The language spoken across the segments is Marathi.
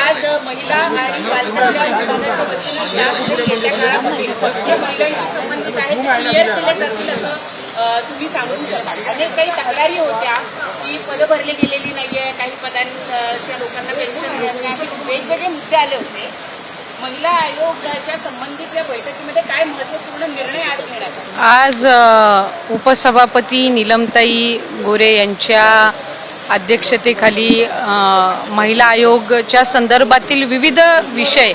आज महिला आणि येत्या काळामध्ये जे महिलांशी संबंधित क्लिअर केले जातील असं तुम्ही सांगू शकता अनेक काही तक्रारी होत्या की पदं भरली गेलेली नाहीये काही पदांच्या लोकांना पेन्शन मिळत नाही असे वेगवेगळे मुद्दे आले होते महिला आयोगाच्या संबंधित या बैठकीमध्ये काय महत्त्वपूर्ण निर्णय आज घेण्यात आज उपसभापती नीलमताई गोरे यांच्या अध्यक्षतेखाली महिला आयोगच्या संदर्भातील विविध विषय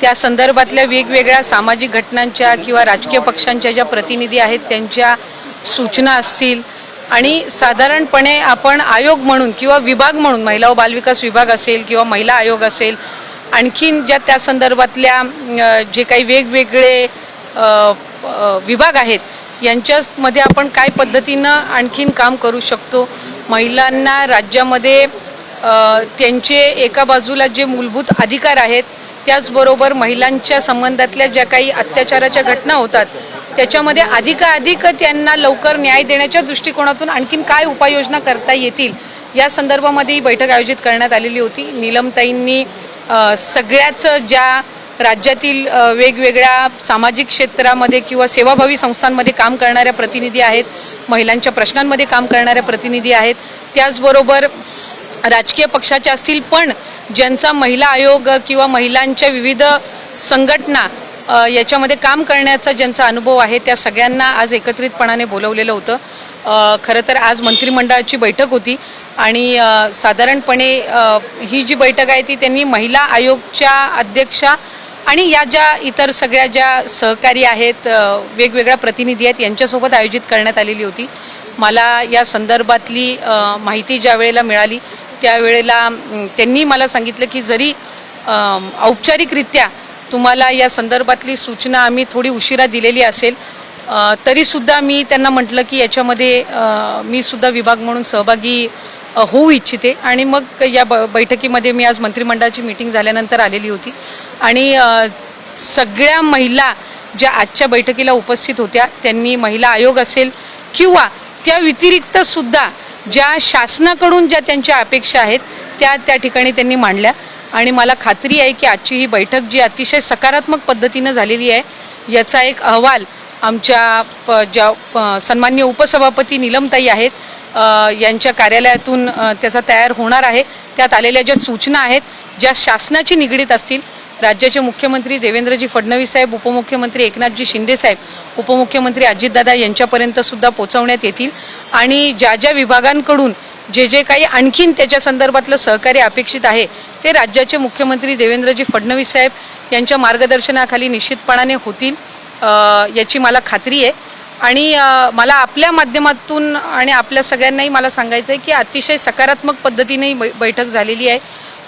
त्या संदर्भातल्या वेगवेगळ्या सामाजिक घटनांच्या किंवा राजकीय पक्षांच्या ज्या प्रतिनिधी आहेत त्यांच्या सूचना असतील. आणि साधारणपणे आपण आयोग म्हणून किंवा विभाग म्हणून महिला व बालविकास विभाग असेल किंवा महिला आयोग असेल आणखीन ज्या त्या संदर्भातल्या जे काही वेगवेगळे विभाग आहेत यांच्यामध्ये आपण काय पद्धतीनं आणखीन काम करू शकतो? महिलांना राज्यामध्ये त्यांचे एका बाजूला जे मूलभूत अधिकार आहेत त्याचबरोबर महिलांच्या संबंधातल्या ज्या काही अत्याचाराच्या घटना होतात त्याच्यामध्ये अधिकाधिक त्यांना लवकर न्याय देण्याच्या दृष्टिकोनातून आणखीन काय उपाययोजना करता येतील? या संदर्भामध्ये ही बैठक आयोजित करण्यात आलेली होती. नीलमताईंनी सगळ्याच ज्या राज्यातील वेगवेगळ्या सामाजिक क्षेत्रामध्ये किंवा सेवाभावी संस्थांमध्ये काम करणाऱ्या प्रतिनिधी आहेत महिलांच्या प्रश्नांमध्ये काम करणाऱ्या प्रतिनिधी आहेत त्याचबरोबर राजकीय पक्षाच्या असतील पण ज्यांचा महिला आयोग किंवा महिलांच्या विविध संघटना याच्यामध्ये काम करण्याचा ज्यांचा अनुभव आहे त्या सगळ्यांना आज एकत्रितपणाने बोलवलेलं होतं. खरं तर आज मंत्रिमंडळाची बैठक होती. आणि साधारणपणे ही जी बैठक आहे ती त्यांनी महिला आयोगच्या अध्यक्षा आणि या ज्या इतर सगळ्या ज्या सहकारी आहेत वेगवेगळ्या प्रतिनिधी आहेत यांच्यासोबत आयोजित करण्यात आलेली होती. मला या संदर्भातली माहिती ज्या वेळेला मिळाली त्यावेळेला त्यांनी मला सांगितलं की जरी औपचारिकरित्या तुम्हाला या संदर्भातली सूचना आम्ही थोडी उशिरा दिलेली असेल तरीसुद्धा मी त्यांना म्हटलं की याच्यामध्ये मी सुद्धा विभाग म्हणून सहभागी होऊ इच्छिते. आणि मग या ब बैठकीमध्ये मी आज मंत्रिमंडळाची मीटिंग झाल्यानंतर आलेली होती. आणि सगळ्या महिला ज्या आजच्या बैठकीला उपस्थित होत्या त्यांनी महिला आयोग असेल किंवा त्या व्यतिरिक्त सुद्धा ज्या शासनाकडून ज्या त्यांच्या अपेक्षा आहेत त्या त्या ठिकाणी त्यांनी मांडल्या. आणि मला खात्री आहे की आजची ही बैठक जी अतिशय सकारात्मक पद्धतीनं झालेली आहे याचा एक अहवाल आमच्या प ज्या सन्मान्य उपसभापती नीलमताई आहेत यांच्या कार्यालयातून त्याचा तयार होणार आहे. त्यात आलेल्या ज्या सूचना आहेत ज्या शासनाची निगडीत असतील राज्याचे मुख्यमंत्री देवेंद्रजी फडणवीस साहेब उपमुख्यमंत्री एकनाथजी शिंदे साहेब उपमुख्यमंत्री अजितदादा यांच्यापर्यंत सुद्धा पोहोचवण्यात येतील. आणि ज्या ज्या विभागांकडून जे जे काही आणखीन त्याच्या संदर्भातलं सहकार्य अपेक्षित आहे ते राज्याचे मुख्यमंत्री देवेंद्रजी फडणवीस साहेब यांच्या मार्गदर्शनाखाली निश्चितपणाने होतील. याची मला खात्री आहे. आणि मला आपल्या माध्यमातून आणि आपल्या सगळ्यांनाही मला सांगायचं आहे की अतिशय सकारात्मक पद्धतीने बै- बैठक झालेली आहे.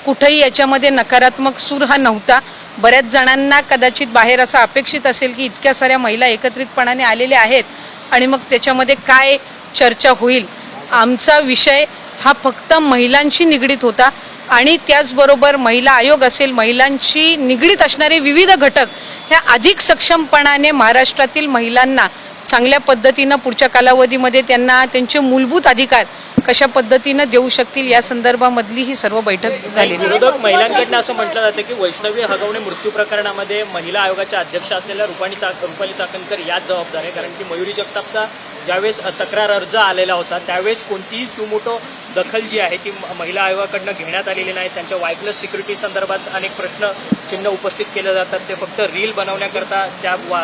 कुठंही याच्यामध्ये नकारात्मक सूर हा नव्हता. बऱ्याच जणांना कदाचित बाहेर असं अपेक्षित असेल की इतक्या साऱ्या महिला एकत्रितपणाने आलेल्या आहेत आणि मग त्याच्यामध्ये काय चर्चा होईल? आमचा विषय हा फक्त महिलांशी निगडीत होता आणि त्याचबरोबर महिला आयोग असेल महिलांशी निगडीत असणारे विविध घटक ह्या अधिक सक्षमपणाने महाराष्ट्रातील महिलांना चांगल्या पद्धतीनं पुढच्या कालावधीमध्ये त्यांना त्यांचे मूलभूत अधिकार कशा पद्धतीनं देऊ शकतील या संदर्भामधली ही सर्व बैठक झाली विरोधक महिलांकडनं असं म्हटलं जातं की वैष्णवी हगवणे मृत्यू प्रकरणामध्ये महिला आयोगाच्या अध्यक्ष असलेल्या रुपाणी चा रुपाली चाकणकर याच जबाबदार आहे कारण की मयुरी जगतापचा ज्यावेळेस तक्रार अर्ज आलेला होता त्यावेळेस कोणतीही सुमोटो दखल जी आहे ती म- महिला आयोगाकडनं घेण्यात आलेली नाही. त्यांच्या वायफलेस सिक्युरिटी संदर्भात अनेक प्रश्न चिन्ह उपस्थित केले जातात. ते फक्त रील बनवण्याकरता त्या वा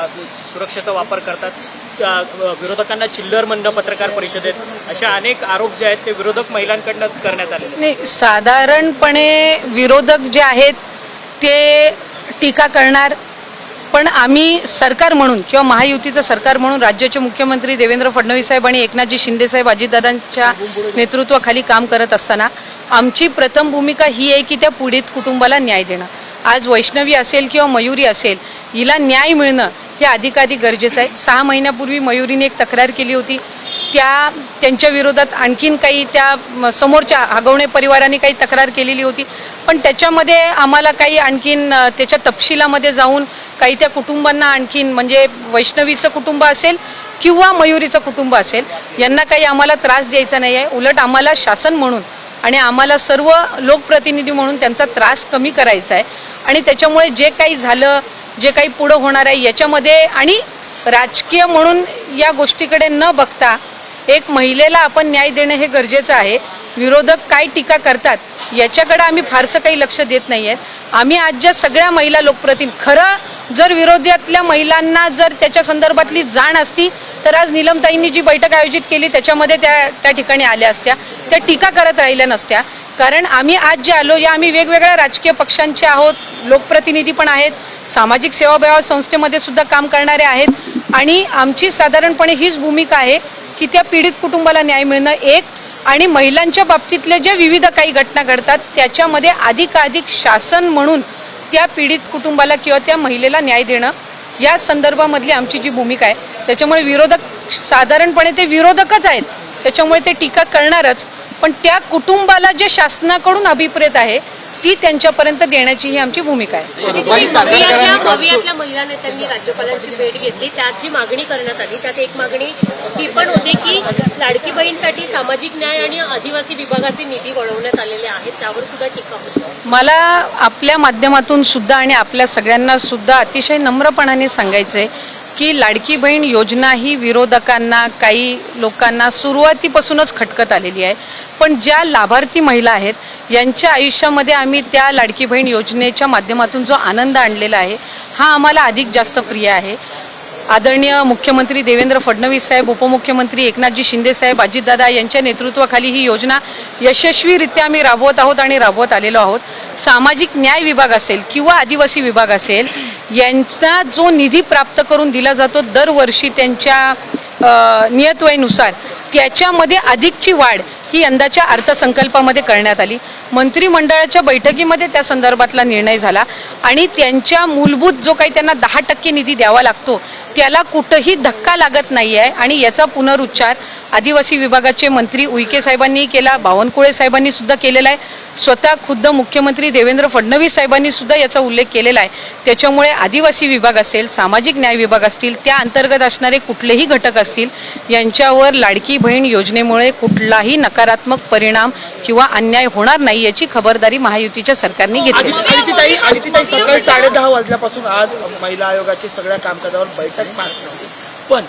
सुरक्षेचा वापर करतात. विरोधकांना चिल्लर म्हणणं पत्रकार परिषदेत अशा अनेक आरोप जे आहेत ते विरोधक महिलांकडनं करण्यात आले आहेत. नाही साधारणपणे विरोधक जे आहेत ते टीका करणार पण आम्ही सरकार म्हणून किंवा महायुतीचं सरकार म्हणून राज्याचे मुख्यमंत्री देवेंद्र फडणवीस साहेब आणि एकनाथजी शिंदेसाहेब अजितदादांच्या नेतृत्वाखाली काम करत असताना आमची प्रथम भूमिका ही आहे की त्या पीडित कुटुंबाला न्याय देणं. आज वैष्णवी असेल किंवा मयुरी असेल हिला न्याय मिळणं हे अधिकाधिक गरजेचं आहे. सहा महिन्यापूर्वी मयुरीने एक तक्रार केली होती. त्या त्यांच्या विरोधात आणखीन काही त्या समोरच्या हगवणे परिवाराने काही तक्रार केलेली होती. पण त्याच्यामध्ये आम्हाला काही आणखीन त्याच्या तपशिलामध्ये जाऊन काही त्या कुटुंबांना आणखीन म्हणजे वैष्णवीचं कुटुंब असेल किंवा मयुरीचं कुटुंब असेल यांना काही आम्हाला त्रास द्यायचा नाही आहे. उलट आम्हाला शासन म्हणून आणि आम्हाला सर्व लोकप्रतिनिधी म्हणून त्यांचा त्रास कमी करायचा आहे. आणि त्याच्यामुळे जे काही झालं जे काही पुढं होणार आहे याच्यामध्ये आणि राजकीय म्हणून या गोष्टीकडे न बघता एक महिलेला आपण न्याय देणं हे गरजेचं आहे. विरोधक काय टीका करतात याच्याकडे आम्ही फारसं काही लक्ष देत नाही आहेत आम्ही आजच्या सगळ्या महिला लोकप्रतिनिधी खरं जर विरोधातल्या महिलांना जर त्याच्या संदर्भातली जाण असती तर आज निलमताईंनी जी बैठक आयोजित केली त्याच्यामध्ये त्या त्या ठिकाणी आल्या असत्या. त्या टीका करत राहिल्या नसत्या. कारण आम्ही आज जे आलो या आम्ही वेगवेगळ्या राजकीय पक्षांचे आहोत लोकप्रतिनिधी पण आहेत सामाजिक सेवाभाव संस्थेमध्ये सुद्धा काम करणारे आहेत. आणि आमची साधारणपणे हीच भूमिका आहे की त्या पीडित कुटुंबाला न्याय मिळणं एक आणि महिलांच्या बाबतीतल्या ज्या विविध काही घटना घडतात त्याच्यामध्ये अधिकाधिक शासन म्हणून त्या पीडित कुटुंबाला किंवा त्या महिलेला न्याय देणं या संदर्भामधली आमची जी भूमिका आहे त्याच्यामुळे विरोधक साधारणपणे ते विरोधकच आहेत त्याच्यामुळे ते टीका करणारच. पण त्या कुटुंबाला जे शासनाकडून अभिप्रेत आहे ती त्यांच्यापर्यंत देण्याची ही आमची भूमिका आहे. भवियातल्या भवियातल्या महिला नेत्यांनी राज्यपालांची भेट घेतली. त्यात जी मागणी करण्यात आली त्यात एक मागणी ही पण होती की लाडकी बहीणसाठी सामाजिक न्याय आणि आदिवासी विभागाचे निधी वळवण्यात आलेले आहेत. त्यावर सुद्धा टीका होती. मला आपल्या माध्यमातून सुद्धा आणि आपल्या सगळ्यांना सुद्धा अतिशय नम्रपणाने सांगायचं आहे की लाडकी बहीण योजना ही विरोधकांना काही लोकांना सुरुवातीपासूनच खटकत आलेली आहे. पण ज्या लाभार्थी महिला आहेत यांच्या आयुष्यामध्ये आम्ही त्या लाडकी बहीण योजनेच्या माध्यमातून जो आनंद आणलेला आहे हा आम्हाला अधिक जास्त प्रिय आहे. आदरणीय मुख्यमंत्री देवेंद्र फडणवीस साहेब उपमुख्यमंत्री एकनाथजी शिंदे साहेब अजितदादा यांच्या नेतृत्वाखाली ही योजना यशस्वीरित्या आम्ही राबवत आहोत आणि राबवत आलेलो आहोत. सामाजिक न्याय विभाग असेल किंवा आदिवासी विभाग असेल यांचा जो निधी प्राप्त करून दिला जातो दरवर्षी त्यांच्या नियतवयीनुसार त्याच्यामध्ये अधिकची वाढ ही यंदाच्या अर्थसंकल्पामध्ये करण्यात आली. मंत्रिमंडळाच्या बैठकीमध्ये त्या संदर्भातला निर्णय झाला आणि त्यांच्या मूलभूत जो काही त्यांना दहा टक्के निधी द्यावा लागतो त्याला कुठंही धक्का लागत नाही आहे आणि याचा पुनरुच्चार आदिवासी विभागाचे मंत्री उईके साहेबांनी केला बावनकुळे साहेबांनी सुद्धा केलेला आहे. स्वतः खुद्द मुख्यमंत्री देवेंद्र फडणवीस साहेबांनी सुद्धा याचा उल्लेख केलेला आहे. त्याच्यामुळे आदिवासी विभाग असेल सामाजिक न्याय विभाग असतील त्या अंतर्गत असणारे कुठलेही घटक असतील यांच्यावर लाडकी बहीण योजनेमुळे कुठलाही नकारात्मक परिणाम किंवा अन्याय होणार नाही याची खबरदारी महायुतीच्या सरकारने घेतली. सकाळी साडेदहा वाजल्यापासून आज महिला आयोगाची सगळ्या कामकाजावर बैठक पार पडली पण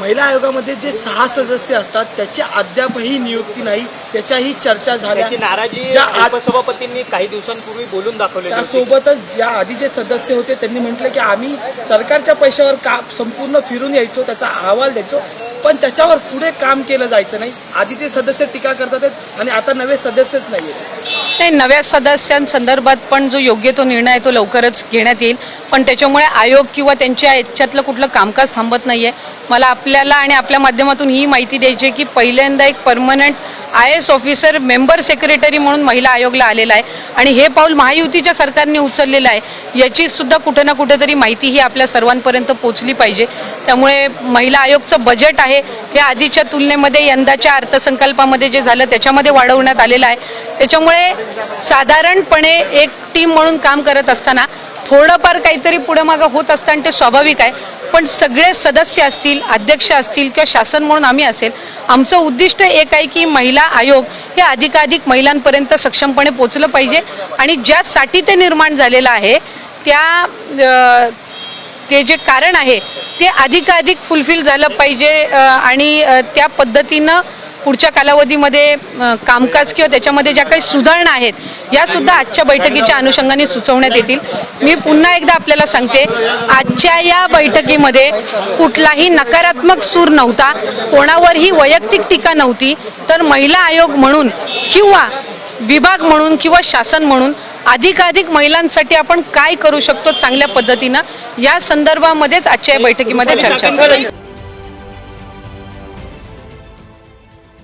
महिला आयोगामध्ये जे सहा सदस्य असतात त्याची अद्यापही नियुक्ती नाही. त्याच्याही चर्चा झाल्या. त्याची नाराजी ज्या आत- उपसभापतींनी काही दिवसांपूर्वी बोलून दाखवलेली होती. त्यासोबतच या आधी जे सदस्य होते त्यांनी म्हटलं की आम्ही सरकारच्या पैशावर का संपूर्ण फिरून यायचो त्याचा अहवाल द्यायचो. पण त्याच्यावर पुढे काम केलं जायचं नाही. आधीचे सदस्य टीका करतात आहेत आणि आता नवे सदस्यच नाही आहेत नाही नव्या सदस्यांसंदर्भात पण जो योग्य तो निर्णय आहे तो लवकरच घेण्यात येईल. पण त्याच्यामुळे आयोग किंवा त्यांच्या याच्यातलं कुठलं कामकाज थांबत नाही आहे मला आपल्याला आणि आपल्या माध्यमातून ही माहिती द्यायची आहे की पहिल्यांदा एक permanent I S officer member secretary म्हणून महिला आयोगला आलेला आहे. आणि हे पाऊल महायुतीच्या सरकारने उचललेलं आहे. याची सुद्धा कुठं ना कुठेतरी माहिती ही आपल्या सर्वांपर्यंत पोचली पाहिजे. त्यामुळे महिला आयोगचं बजेट आहे. हे आधीच्या तुलनेमध्ये यंदाच्या अर्थसंकल्पामध्ये जे झालं त्याच्यामध्ये वाढवण्यात आलेलं आहे. त्याच्यामुळे साधारणपणे एक टीम म्हणून काम करत असताना थोडंफार काहीतरी पुढं मागं होत असताना ते स्वाभाविक आहे. पण सगळे सदस्य असतील अध्यक्ष असतील किंवा शासन म्हणून आम्ही असेल आमचं उद्दिष्ट एक आहे की महिला आयोग हे अधिकाधिक महिलांपर्यंत सक्षमपणे पोचलं पाहिजे आणि ज्यासाठी ते निर्माण झालेलं आहे त्या ते जे कारण आहे ते अधिकाधिक फुलफिल झालं पाहिजे आणि त्या पद्धतीनं पुढच्या कालावधीमध्ये कामकाज किंवा त्याच्यामध्ये ज्या काही सुधारणा आहेत या सुद्धा आजच्या बैठकीच्या अनुषंगाने सुचवण्यात येतील. मी पुन्हा एकदा आपल्याला सांगते आजच्या या बैठकीमध्ये कुठलाही नकारात्मक सूर नव्हता कोणावरही वैयक्तिक टीका नव्हती तर महिला आयोग म्हणून किंवा विभाग म्हणून किंवा शासन म्हणून अधिकाधिक महिलांसाठी आपण काय करू शकतो चांगल्या पद्धतीनं या संदर्भामध्येच आजच्या या बैठकीमध्ये चर्चा